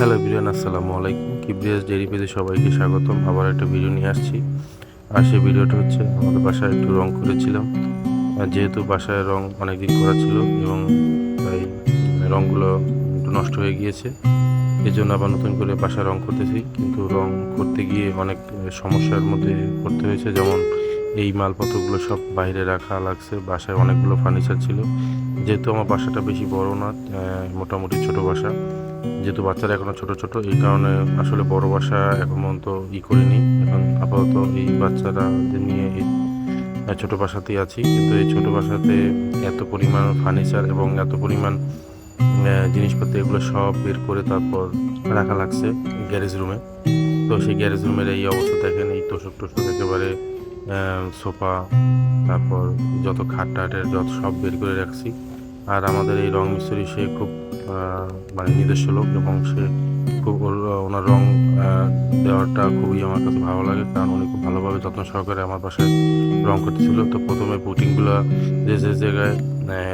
Hello বিরিয়ান আসসালামু আলাইকুম। কিবরিয়াস dairy পেজে সবাইকে স্বাগতম। আবার একটা ভিডিও নিয়ে আসছি। আর সেই ভিডিওটা হচ্ছে, আমাদের বাসায় একটু রং করেছিলাম। যেহেতু বাসায় রং অনেক দিন করা ছিল এবং তাই রঙগুলো একটু নষ্ট হয়ে গিয়েছে এই জন্য আবার নতুন করে বাসায় রং করতেছি। কিন্তু রং করতে গিয়ে অনেক সমস্যার মধ্যে পড়তে হয়েছে। যেমন এই মালপত্রগুলো সব বাইরে রাখা লাগছে। বাসায় অনেকগুলো ফার্নিচার ছিল। যেহেতু আমার বাসাটা বেশি বড় না মোটামুটি ছোট বাসা। যেহেতু বাচ্চারা এখনও ছোট ছোট, এই কারণে আসলে বড় বাসা এখন পর্যন্ত ই করিনি। এখন আপাতত এই বাচ্চারাদের নিয়ে এই ছোট বাসাতেই আছি। কিন্তু এই ছোট বাসাতে এত পরিমাণ ফার্নিচার এবং এত পরিমাণ জিনিসপত্র, এগুলো সব বের করে তারপর রাখা লাগছে গ্যারেজ রুমে। তো সেই গ্যারেজ রুমের এই অবস্থা দেখেন, এই তোষক টোষক একেবারে সোফা, তারপর যত খাট টাটের যত সব বের করে রাখছি। আর আমাদের এই রং মিস্ত্রি, সে খুব মানে নিজস্ব লোক এবং সে খুব ওনার রং দেওয়াটা খুবই আমার কাছে ভালো লাগে, কারণ উনি খুব ভালোভাবে যত্ন সহকারে আমার বাসায় রং করতেছিল। তো প্রথমে পুটিংগুলো যে যে জায়গায়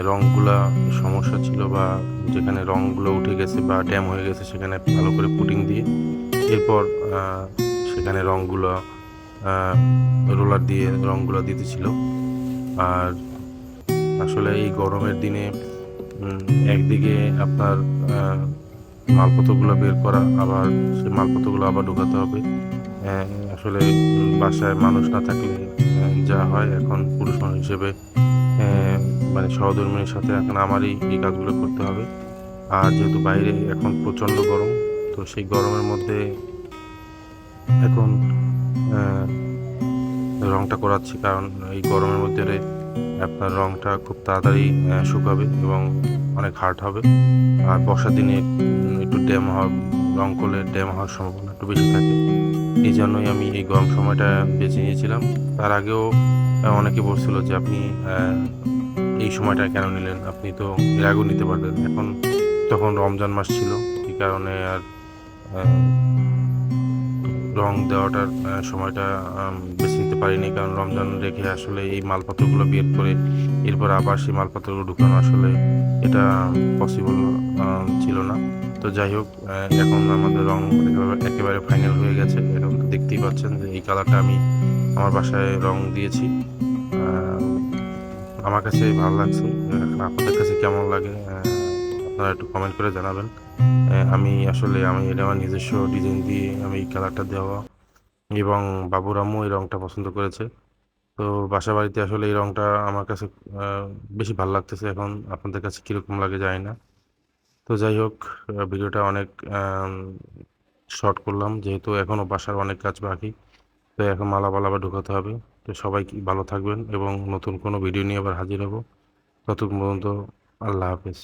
রংগুলা সমস্যা ছিল বা যেখানে রংগুলো উঠে গেছে বা ড্যাম হয়ে গেছে, সেখানে ভালো করে পুটিং দিয়ে, এরপর সেখানে রংগুলো রোলার দিয়ে রঙগুলো দিতেছিল। আর আসলে এই গরমের দিনে একদিকে আপনার মালপত্রগুলো বের করা, আবার সেই মালপত্রগুলো আবার ঢোকাতে হবে। আসলে বাসায় মানুষ না থাকলে যা হয় এখন পুরুষ মানুষ হিসেবে মানে সহধর্মিনীর সাথে এখন আমারই এই কাজগুলো করতে হবে। আর যেহেতু বাইরে এখন প্রচণ্ড গরম, তো সেই গরমের মধ্যে এখন রংটা করাচ্ছি, কারণ এই গরমের মধ্যে আপনার রংটা খুব তাড়াতাড়ি শুকাবে এবং অনেক হার্ড হবে। আর বর্ষার দিনে একটু ড্যাম হওয়ার, রং করলে ড্যাম হওয়ার সম্ভাবনা একটু বেশি থাকে। এই জন্যই আমি এই গরম সময়টা বেছে নিয়েছিলাম। তার আগেও অনেকে বলছিল যে আপনি এই সময়টা কেন নিলেন? আপনি তো এর আগেও নিতে পারতেন এখন তখন রমজান মাস ছিল এই কারণে আর রং দেওয়াটার সময়টা বেছে নিতে পারিনি। কারণ রমজান রেখে আসলে এই মালপত্রগুলো বের করে এরপর আবার সেই মালপত্রগুলো ঢুকানো আসলে এটা পসিবল ছিল না। তো যাই হোক এখন আমাদের রং একেবারে- ফাইনাল হয়ে গেছে। এখন দেখতেই পাচ্ছেন যে এই কালারটা আমি আমার বাসায় রং দিয়েছি। আমার কাছে ভালো লাগছে আপনাদের কাছে কেমন লাগে? আপনারা একটু কমেন্ট করে জানাবেন। আমি আসলে আমি এটা আমার নিজস্ব ডিজাইন দিয়ে আমি কালারটা দেওয়া। এবং বাবুর আম্মু এই রঙটা পছন্দ করেছে। তো বাসা বাড়িতে আসলে এই রঙটা আমার কাছে বেশি ভালো লাগতেছে এখন। আপনাদের কাছে কীরকম লাগে যায় না। তো যাই হোক ভিডিওটা অনেক শর্ট করলাম। যেহেতু এখনও বাসার অনেক কাজ বাকি, তো এখন মালা আবার ঢোকাতে হবে। তো সবাই ভালো থাকবেন এবং নতুন কোনো ভিডিও নিয়ে আবার হাজির হব। ততক্ষণ পর্যন্ত আল্লাহ হাফেজ।